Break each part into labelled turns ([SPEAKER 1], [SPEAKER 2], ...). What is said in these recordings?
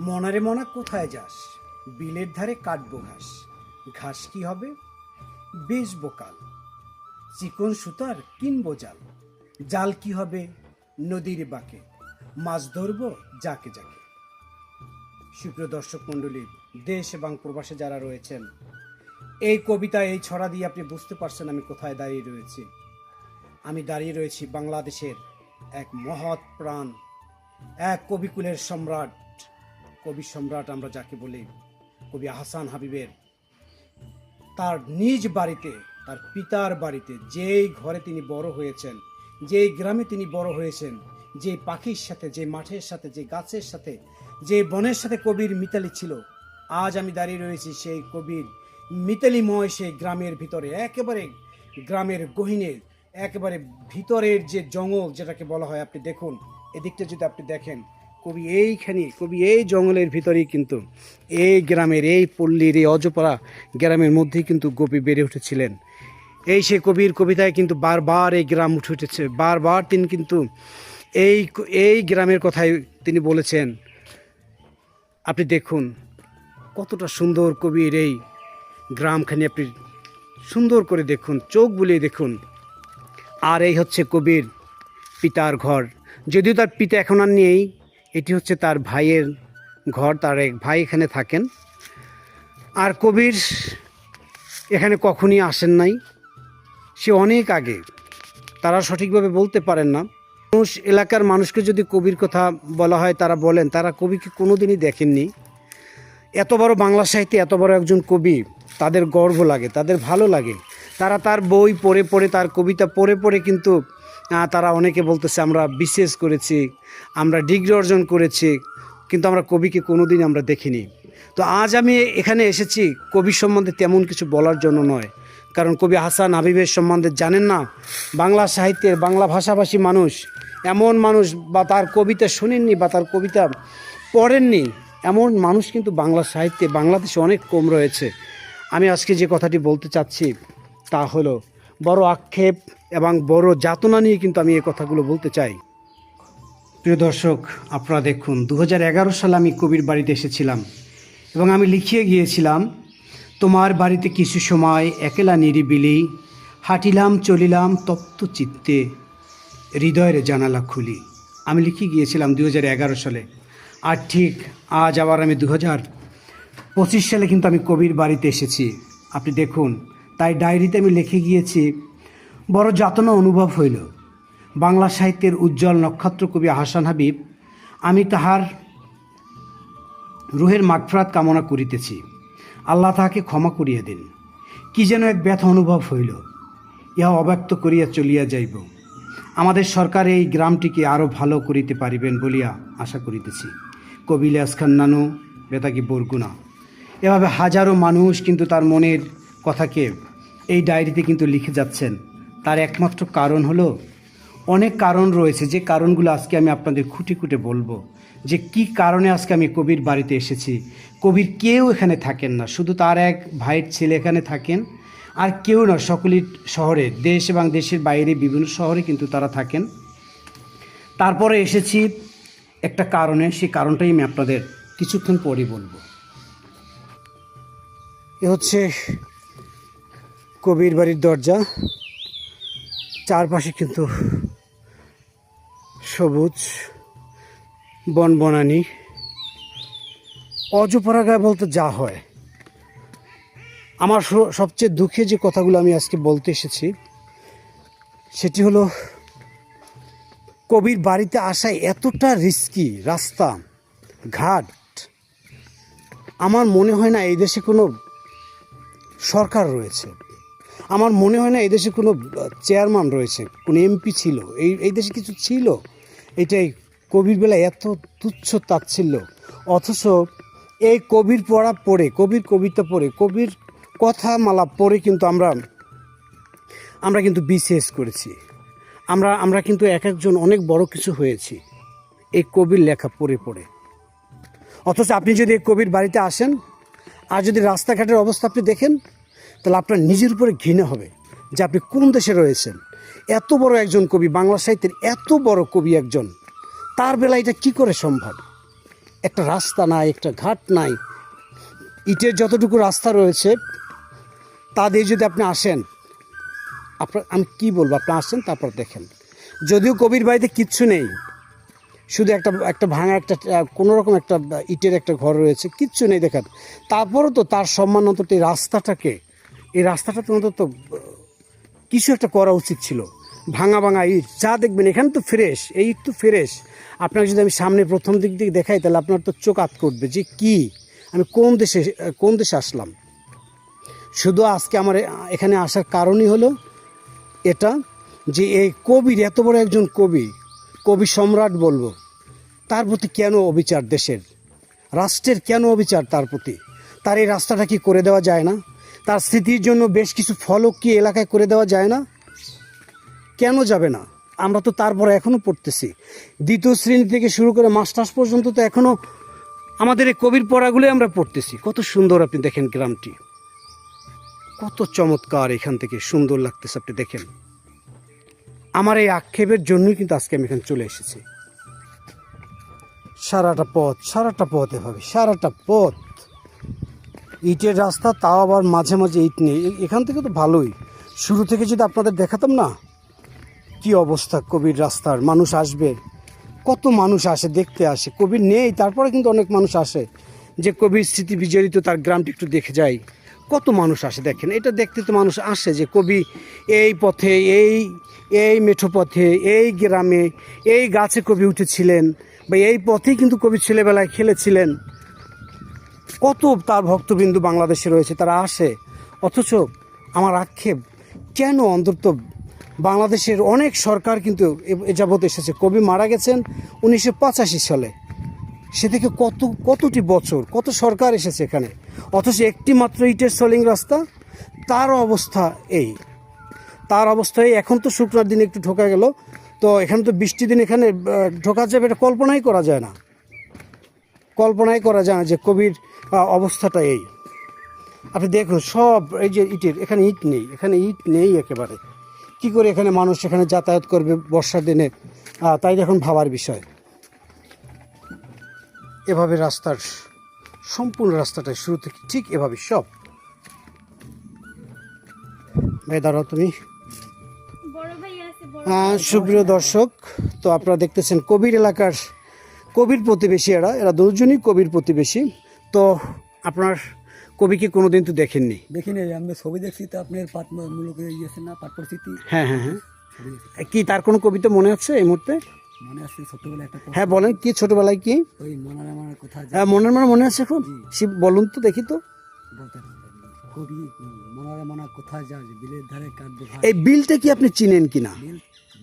[SPEAKER 1] মনারে মনা কোথায় যাস? বিলের ধারে কাটবো ঘাস। ঘাস কি হবে? বেচবো কাল। চিকন সুতার কিনবো জাল। জাল কি হবে? নদীর বাঁকে। মাছ ধরবো যাকে যাকে। সুপ্রিয় দর্শক মণ্ডলী, দেশ এবং প্রবাসে যারা রয়েছেন, এই কবিতা, এই ছড়া দিয়ে আপনি বুঝতে পারছেন আমি কোথায় দাঁড়িয়ে রয়েছি। আমি দাঁড়িয়ে রয়েছি বাংলাদেশের এক মহৎ প্রাণ, এক কবিকুলের সম্রাট কবি সম্রাট আমরা যাকে বলি কবি আহসান হাবিবের, তার নিজ বাড়িতে, তার পিতার বাড়িতে যেই ঘরে তিনি বড় হয়েছেন, যেই গ্রামে তিনি বড় হয়েছেন যে পাখির সাথে যে মাঠের সাথে যে গাছের সাথে যে বনের সাথে কবির মিতালি ছিল, আজ আমি দাঁড়িয়ে রয়েছি সেই কবির মিতালিময় সেই গ্রামের ভিতরে, একেবারে গ্রামের গহিনের একেবারে ভিতরের যে জঙ্গল যেটাকে বলা হয়, আপনি দেখুন। এদিকটা যদি আপনি দেখেন কবি এইখানে কবি এই জঙ্গলের ভিতরেই কিন্তু এই গ্রামের, এই পল্লীর, এই অজপাড়া গ্রামের মধ্যেই কিন্তু কবি বেড়ে উঠেছিলেন। এই সে কবির কবিতায় কিন্তু বারবার এই গ্রাম উঠে উঠেছে। বারবার তিনি কিন্তু এই এই গ্রামের কথাই তিনি বলেছেন। আপনি দেখুন, কতটা সুন্দর কবির এই গ্রামখানি আপনি সুন্দর করে দেখুন, চোখ বুলিয়ে দেখুন। আর এই হচ্ছে কবির পিতার ঘর। যদিও তার পিতা এখন আর নেই এটি হচ্ছে তার ভাইয়ের ঘর, তার এক ভাই এখানে থাকেন। আর কবির এখানে কখনই আসেন নাই। সে অনেক আগে, তারা সঠিকভাবে বলতে পারেন না। মানুষ, এলাকার মানুষকে যদি কবির কথা বলা হয়, তারা বলেন, তারা কবিকে কোনো দিনই দেখেননি। এত বড় বাংলা সাহিত্যে এত বড় একজন কবি, তাদের গর্ব লাগে, তাদের ভালো লাগে। তারা তার বই পড়ে পড়ে, তার কবিতা পড়ে পড়ে কিন্তু তারা অনেকে বলতেছে আমরা বিশেষ করেছি, আমরা ডিগ্রি অর্জন করেছি, কিন্তু আমরা কবিকে কোনোদিন আমরা দেখিনি। তো আজ আমি এখানে এসেছি কবি সম্বন্ধে তেমন কিছু বলার জন্য নয়। কারণ কবি হাসান হাবিবের সম্বন্ধে জানেন না, বাংলা সাহিত্যের বাংলা ভাষাভাষী মানুষ, এমন মানুষ বা তার কবিতা শোনেননি বা তার কবিতা পড়েননি, এমন মানুষ কিন্তু বাংলা সাহিত্যে বাংলাদেশে অনেক কম রয়েছে। আমি আজকে যে কথাটি বলতে চাচ্ছি তা হলো বড় আক্ষেপ এবং বড় যাতনা নিয়ে কিন্তু আমি এই কথাগুলো বলতে চাই। প্রিয় দর্শক, আপনারা দেখুন দু হাজার এগারো সালে আমি কবির বাড়িতে এসেছিলাম এবং আমি লিখিয়ে গিয়েছিলাম, তোমার বাড়িতে কিছু সময় একেলা নিরিবিলি, হাঁটিলাম, চলিলাম তপ্ত চিত্তে, হৃদয়ের জানালা খুলি। আমি লিখে গিয়েছিলাম দু হাজার এগারো সালে। আর ঠিক আজ আবার আমি দু পঁচিশ সালে কিন্তু আমি কবির বাড়িতে এসেছি। আপনি দেখুন তাই ডায়েরিতে আমি লিখে গিয়েছি, বড় যাতনা অনুভব হইল। বাংলা সাহিত্যের উজ্জ্বল নক্ষত্র কবি হাসান হাবিব, আমি তাহার রুহের মাগফরাত কামনা করিতেছি। আল্লাহ তাহাকে ক্ষমা করিয়া দিন। কি যেন এক ব্যথা অনুভব হইল। ইহা অব্যক্ত করিয়া চলিয়া যাইব। আমাদের সরকার এই গ্রামটিকে আরও ভালো করিতে পারিবেন বলিয়া আশা করিতেছি। কবিলাস খান নানু বেতাকি বরগুনা। এভাবে হাজারো মানুষ কিন্তু তার মনের কথাকে এই ডায়েরিতে কিন্তু লিখে যাচ্ছেন। তার একমাত্র কারণ হলো, অনেক কারণ রয়েছে যে কারণগুলো আজকে আমি আপনাদের খুঁটে খুঁটে বলব। যে কি কারণে আজকে আমি কবির বাড়িতে এসেছি। কবির কেউ এখানে থাকেন না, শুধু তার এক ভাইয়ের ছেলে এখানে থাকেন। আর কেউ না সকলেই শহরে, দেশ এবং দেশের বাইরে বিভিন্ন শহরে কিন্তু তারা থাকেন। তারপরে এসেছি একটা কারণে, সেই কারণটাই আমি আপনাদের কিছুক্ষণ পরে বলব। এ হচ্ছে কবির বাড়ির দরজা। চারপাশে কিন্তু সবুজ বনবনানি। অজপরা গায়ে বলতে যা হয়। আমার সবচেয়ে দুঃখে যে কথাগুলো আমি আজকে বলতে এসেছি, সেটি হলো, কবির বাড়িতে আসায় এতটা রিস্কি রাস্তা, ঘাট, আমার মনে হয় না এই দেশে কোনো সরকার রয়েছে। আমার মনে হয় না এই দেশে কোনো চেয়ারম্যান রয়েছে, কোনো এমপি ছিল। এই এই দেশে কিছু ছিল? এটাই কবির বেলায় এত তুচ্ছ তাচ্ছিল্য। অথচ এই কবির পড়া পড়ে কবির কবিতা পড়ে কবির কথা মালা পড়ে কিন্তু আমরা আমরা কিন্তু বিসিএস করেছি। আমরা আমরা কিন্তু এক একজন অনেক বড় কিছু হয়েছি, এই কবির লেখা পড়ে পড়ে। অথচ আপনি যদি এই কবির বাড়িতে আসেন, আর যদি রাস্তাঘাটের অবস্থা আপনি দেখেন তাহলে আপনার নিজের উপরে ঘৃণা হবে যে আপনি কোন দেশে রয়েছেন। এত বড় একজন কবি, বাংলা সাহিত্যের এত বড় কবি একজন, তার বেলা এটা কী করে সম্ভব? একটা রাস্তা নাই, একটা ঘাট নাই, ইটের যতটুকু রাস্তা রয়েছে, তা দিয়ে যদি আপনি আসেন, আপনার, আমি কি বলব, আপনি আসেন, তারপর দেখেন। যদিও কবির বাড়িতে কিচ্ছু নেই, শুধু একটা একটা ভাঙা একটা কোনো রকম একটা ইটের একটা ঘর রয়েছে, কিচ্ছু নেই, দেখেন। তারপরও তো তার সম্মান অন্তত এই রাস্তাটাকে এই রাস্তাটা তো অন্তত কিছু একটা করা উচিত ছিল। ভাঙা ভাঙা ইট, যা দেখবেন, এখানে তো ফ্রেশ, এই ইট তো ফ্রেশ। আপনাকে যদি আমি সামনে প্রথম দিক থেকে দেখাই, তাহলে আপনার তো চোখ আত করবে যে কি? আমি কোন দেশে কোন দেশে আসলাম? শুধু আজকে আমার এখানে আসার কারণই হলো এটা, যে এই কবির, এত বড় একজন কবি কবি সম্রাট বলব, তার প্রতি কেন অবিচার দেশের? রাষ্ট্রের কেন অবিচার তার প্রতি? তার এই রাস্তাটা কি করে দেওয়া যায় না? তার স্মৃতির জন্য বেশ কিছু ফলক কি এলাকায় করে দেওয়া যায় না? কেন যাবে না? আমরা তো তারপরে এখনও পড়তেছি। দ্বিতীয় শ্রেণি থেকে শুরু করে মাস্টার্স পর্যন্ত তো এখনও আমাদের এই কবির পড়াগুলোই আমরা পড়তেছি। কত সুন্দর আপনি দেখেন গ্রামটি। কত চমৎকার এখান থেকে সুন্দর লাগতেছে আপনি দেখেন। আমার এই আক্ষেপের জন্যই কিন্তু আজকে আমি এখানে চলে এসেছি। সারাটা পথ সারাটা পথ এভাবে, সারাটা পথ। ইটের রাস্তা, তাও আবার মাঝে মাঝে ইট নেই। এখান থেকে তো ভালোই। শুরু থেকে যদি আপনাদের দেখাতাম না, কি অবস্থা কবির রাস্তার, মানুষ আসবে। কত মানুষ আসে, দেখতে আসে। কবির নেই, তারপরে কিন্তু অনেক মানুষ আসে। যে কবির স্মৃতি বিজড়িত, তার গ্রামটি একটু দেখে যায় কত মানুষ আসে, দেখেন। এটা দেখতে তো মানুষ আসে যে কবি এই পথে, এই এই মেঠো পথে, এই গ্রামে, এই গাছে কবি উঠেছিলেন, বা এই পথেই কিন্তু কবি ছেলেবেলায় খেলেছিলেন। কত তার ভক্তবিন্দু বাংলাদেশে রয়েছে, তারা আসে। অথচ আমার আক্ষেপ, কেন অন্তত বাংলাদেশের অনেক সরকার কিন্তু যাবৎ এসেছে? কবি মারা গেছেন উনিশশো পঁচাশি সালে। সে থেকে কত, কতটি বছর, কত সরকার এসেছে এখানে? অথচ একটি মাত্র ইটের সলিং রাস্তা, তার অবস্থা এই। তার অবস্থায় এখন তো শুক্রবার দিনে একটু ঢোকা গেল, তো এখানে তো বৃষ্টি দিন এখানে ঢোকা যাবে এটা কল্পনাই করা যায় না। কল্পনাই করা যায় না যে কবির অবস্থাটা এই। আপনি দেখুন সব এই যে ইটের এখানে ইট নেই এখানে ইট নেই একেবারে। কি করে এখানে মানুষ এখানে যাতায়াত করবে বর্ষার দিনে? তাই দেখুন ভাবার বিষয়। এভাবে রাস্তার সম্পূর্ণ রাস্তাটা শুরু থেকে ঠিক এভাবে সব। ভাই দাঁড়াও তুমি। সুপ্রিয় দর্শক তো আপনারা দেখতেছেন কবির এলাকার কবির প্রতিবেশী এরা এরা দুজনই কবির প্রতিবেশী। তো আপনার কবি কবিকে কোনোদিন তো দেখেননি?
[SPEAKER 2] দেখিনি আমি ছবি দেখছি তো আপনার পাট মূলক ইয়েছে না পাট পরিস্থিতি
[SPEAKER 1] হ্যাঁ হ্যাঁ। হ্যাঁ কি তার কোনো কবিতা মনে আছে এই মুহূর্তে?
[SPEAKER 2] মনে আছে ছোটবেলা একটা
[SPEAKER 1] হ্যাঁ বলেন কি ছোটবেলায় কি?
[SPEAKER 2] ওই মনার আমার কথা
[SPEAKER 1] হ্যাঁ, মনের মানে মনে আছে এখন? সে বলুন তো দেখি তো।
[SPEAKER 2] বলতে কবি মনার মনা কোথায় যা বিলের ধারে
[SPEAKER 1] এই বিলটা কি আপনি চিনেন কিনা?
[SPEAKER 2] বিল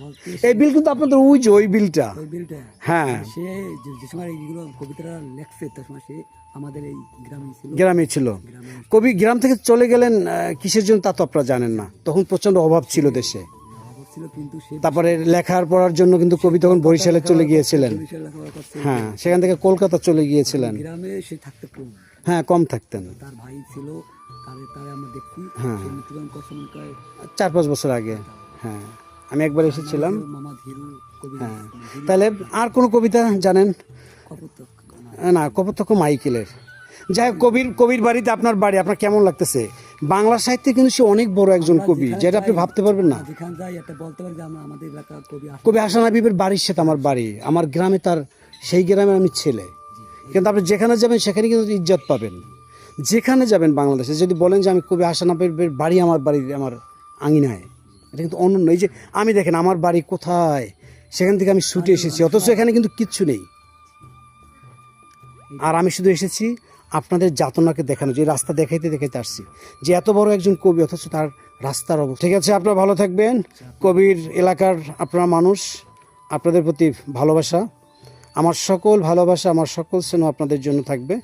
[SPEAKER 2] বলতে
[SPEAKER 1] এই বিল কিন্তু আপনাদের ওই যে ওই বিলটা।
[SPEAKER 2] ওই বিলটা।
[SPEAKER 1] হ্যাঁ।
[SPEAKER 2] সে যে- যে সময় এইগুলো কবিতাটা লেখছে তার সময় সে আমাদের এই গ্রামে ছিল।
[SPEAKER 1] গ্রামে ছিল। কবি গ্রাম থেকে চলে গেলেন কিসের জন্য তা তো আপনারা জানেন না। তখন প্রচণ্ড অভাব ছিল দেশে। তারপরে লেখার পড়ার জন্য কিন্তু কবি তখন বরিশালে চলে গিয়েছিলেন। হ্যাঁ সেখান থেকে কলকাতা চলে গিয়েছিলেন।
[SPEAKER 2] গ্রামে সে থাকতে
[SPEAKER 1] হ্যাঁ কম থাকতেন।
[SPEAKER 2] তার ভাই ছিল তারে তারে আমরা দেখছি
[SPEAKER 1] হ্যাঁ। চার পাঁচ বছর আগে। হ্যাঁ আমি একবার এসেছিলাম। হ্যাঁ তাহলে আর কোনো কবিতা জানেন? না কপোতক্ষ মাইকেলের। যাই হোক, কবির কবির বাড়িতে আপনার বাড়ি আপনার কেমন লাগতেছে? বাংলা সাহিত্যে কিন্তু সে অনেক বড় একজন কবি যেটা আপনি ভাবতে পারবেন না।
[SPEAKER 2] কবি
[SPEAKER 1] হাসান হাবিবের বাড়ির সাথে আমার বাড়ি আমার গ্রামে তার সেই গ্রামে আমি ছেলে। কিন্তু আপনি যেখানে যাবেন সেখানে কিন্তু ইজ্জত পাবেন। যেখানে যাবেন বাংলাদেশে যদি বলেন যে আমি কবি হাসান হাবিবের বাড়ি আমার বাড়ি আমার আঙিনায় এটা কিন্তু অনন্য। এই যে আমি দেখেন আমার বাড়ি কোথায়? সেখান থেকে আমি ছুটে এসেছি অথচ এখানে কিন্তু কিচ্ছু নেই। আর আমি শুধু এসেছি আপনাদের যাতনাকে দেখানো যে রাস্তা দেখাইতে দেখাইতে আসছি। যে এত বড় একজন কবি, অথচ তার রাস্তার অবস্থা। ঠিক আছে, আপনারা ভালো থাকবেন। কবির এলাকার আপনারা মানুষ, আপনাদের প্রতি ভালোবাসা। আমার সকল ভালোবাসা, আমার সকল স্নেহ আপনাদের জন্য থাকবে।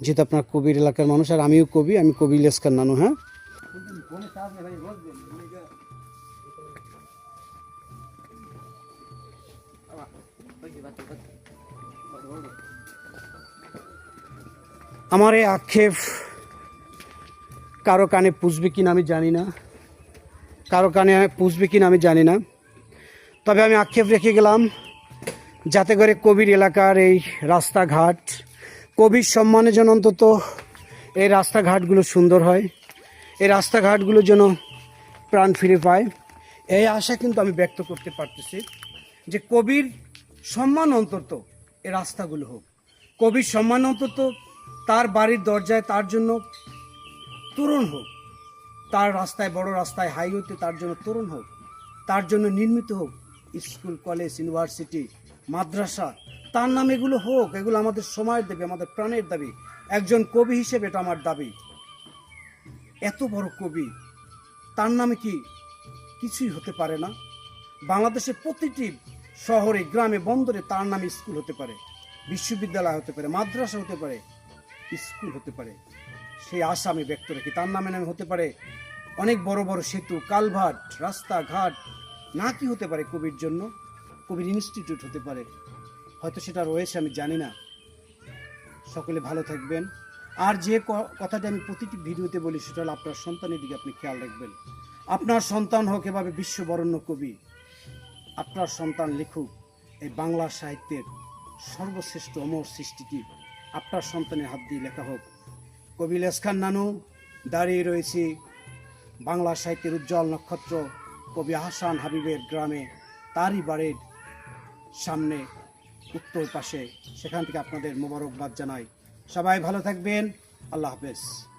[SPEAKER 1] যেহেতু আপনার কবির এলাকার মানুষ, আর আমিও কবি, আমি কবি লেসকার নানু হ্যাঁ? আমার এই আক্ষেপ কারও কানে পুষবে কিনা আমি জানি না। কারও কানে পুষবে কিনা আমি জানি না। তবে আমি আক্ষেপ রেখে গেলাম যাতে করে কবির এলাকার এই রাস্তাঘাট, কবির সম্মানে যেন অন্তত এই রাস্তাঘাটগুলো সুন্দর হয়, এই রাস্তাঘাটগুলো যেন প্রাণ ফিরে পায়। এই আশা কিন্তু আমি ব্যক্ত করতে পারতেছি যে কবির সম্মান অন্তত এই রাস্তাগুলো হোক। কবির সম্মান অন্তত তার বাড়ির দরজায় তার জন্য তরুণ হোক। তার রাস্তায়, বড় রাস্তায় হাইওয়েতে তার জন্য তরুণ হোক। তার জন্য নির্মিত হোক। স্কুল, কলেজ ইউনিভার্সিটি মাদ্রাসা, তার নাম এগুলো হোক, এগুলো আমাদের সময়ের দাবি, আমাদের প্রাণের দাবি। একজন কবি হিসেবে এটা আমার দাবি। এত বড় কবি, তার নামে কি কিছুই হতে পারে না? বাংলাদেশের প্রতিটি শহরে, গ্রামে, বন্দরে তার নামে স্কুল হতে পারে, বিশ্ববিদ্যালয় হতে পারে, মাদ্রাসা হতে পারে। স্কুল হতে পারে। সেই আশা আমি ব্যক্ত রাখি। তার নামে নামে হতে পারে অনেক বড় বড় সেতু, কালভার্ট, রাস্তাঘাট, না কি হতে পারে কবির জন্য? কবির ইনস্টিটিউট হতে পারে। হয়তো সেটা রয়েছে, আমি জানি না। সকলে ভালো থাকবেন। আর যে কথাটা আমি প্রতিটি ভিডিওতে বলি, সেটা হলো আপনার সন্তানের দিকে আপনি খেয়াল রাখবেন। আপনার সন্তান হোক এভাবে বিশ্ববরণ্য কবি, আপনার সন্তান লিখুক, এই বাংলা সাহিত্যের সর্বশ্রেষ্ঠ অমর সৃষ্টিটি আপনার সন্তানের হাত দিয়ে লেখা হোক। কবি লেসখান নানু, দাঁড়িয়ে রয়েছি বাংলা সাহিত্যের উজ্জ্বল নক্ষত্র কবি আহসান হাবিবের গ্রামে, তারই বাড়ির সামনে, উত্তর পাশে। সেখান থেকে আপনাদের মোবারকবাদ জানাই। সবাই ভালো থাকবেন। আল্লাহ হাফেজ।